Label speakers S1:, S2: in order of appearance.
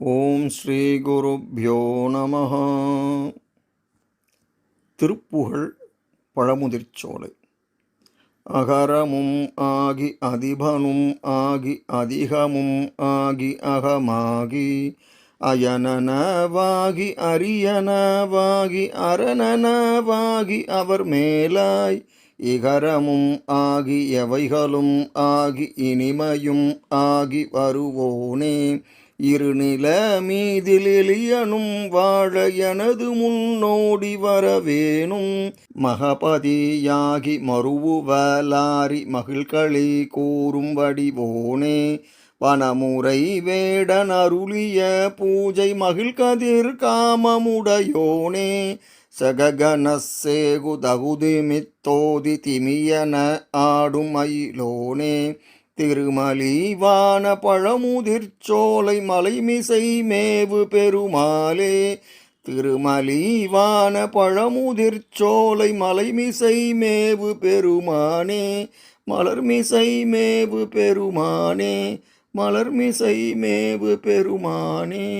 S1: ஓம் ஸ்ரீ குருப்யோ நம திருப்புகழ் பழமுதிர்ச்சோலை அகரமும் ஆகி அதிபனும் ஆகி அதிகமும் ஆகி அகமாகி அயனனவாகி அரியனவாகி அரணனவாகி அவர் மேலாய் இகரமும் ஆகி எவைகளும் ஆகி இனிமையும் ஆகி வருவோனே. இருநில மீதில் எளியனும் வாழ எனது முன்னோடி வரவேணும். மகபதியாகி மறுவுவலாரி மகிழ்களி கூறும் வடிவோனே வனமுறை வேடன் அருளிய பூஜை மகிழ்கதிர் காமமுடையோனே. சககனசேகு தகுதி மித்தோதி திமியன ஆடும் மயிலோனே. திருமலிவான பழமுதிர்ச்சோலை மலைமிசை மேவு பெருமாளே. திருமலிவான பழமுதிர்ச்சோலை மலைமிசை மேவு பெருமானே. மலர்மிசை மேவு பெருமானே. மலர்மிசை மேவு பெருமானே.